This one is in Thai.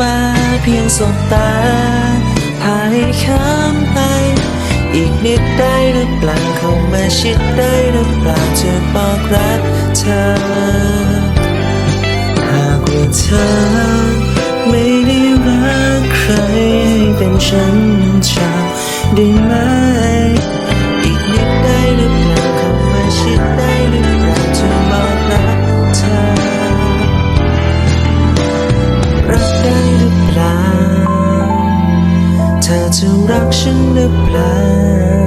มาเพียงสบตาพาให้ข้ามไป อีกนิดได้หรือเปล่าเข้ามาชิดได้หรือเปล่าจะบอกรักเธอ หากว่าเธอไม่ได้รักใครให้เป็นฉันจะได้ไหม soon rakshana plan